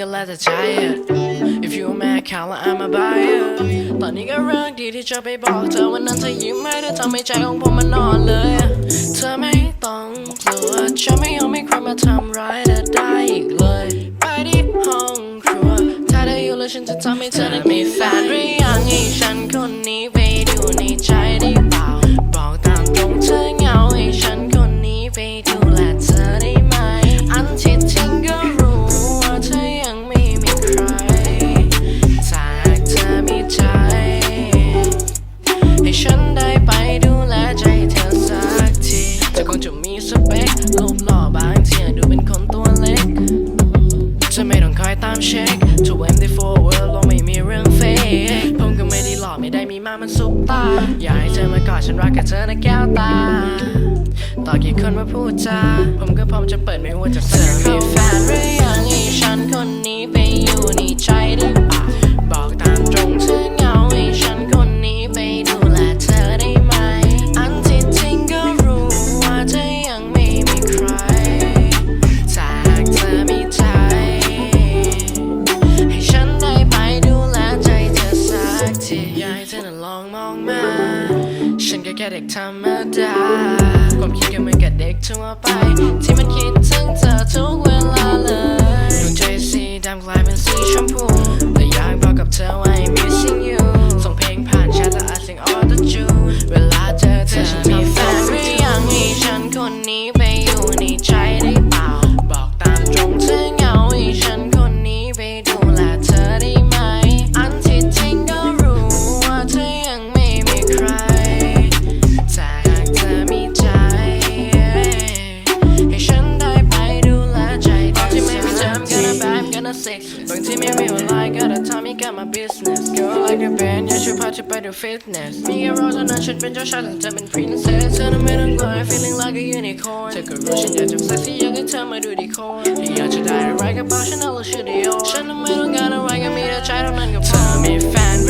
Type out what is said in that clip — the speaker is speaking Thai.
ก็แล้วแต่ใจ If you mad เขาและ I'm a buyer ตอนนี้ก็เรื่องดีที่จะไปบอกเธอวันนั้นเธอยิ้มให้เธอทำให้ใจของผมมันนอนเลย เธอไม่ต้องกลัวจะไม่ยอมให้ใครมาทำร้ายเธอได้อีกเลย ไปที่ห้องครัว ถ้าเธออยู่แล้วฉันจะทำให้เธอนั้มีแฟนรีามเช็ค24 world เราไม่มีเรื่องเฟกผมก็ไม่ได้หล่อไม่ได้มีมามันซุปตา อยากให้เธอมากอดฉันรักกับเธอนะแก้วตา ต่อกี่คนมาพูดจา ผมก็พร้อมจะเปิดไม่ว่าจะเธอมีแฟนหรือ ทีอยากให้เธอนั้นลองมองมา ฉันก็แค่เด็กธรรมดา ความคิดก็เหมือนกับเด็กทั่วไป ที่มันคิดถึงเธอทุกเวลาเลยดวงใจสีดำกลายเป็นสีชมพู sick บางทีไม่มีเวลา gotta tell me got my business Girl like a band อยากชวนพาเธอไปดู fitness มีแค่รอเท่านั้นฉันเป็นเจ้าชายแต่เธอเป็น princess เธอนั้นไม่ต้องกลัว I'm feeling like a unicorn เธอก็รู้ฉันอยากจะ sexy อยากให้เธอมาดูดีโคนอยากจะได้อะไรก็บอกฉันเอาลูกชื่อเดียวฉันนั้นไม่ต้องการอะไรก็มีแต่ใจเท่านั้นก็พอเธอมีแฟนหรือ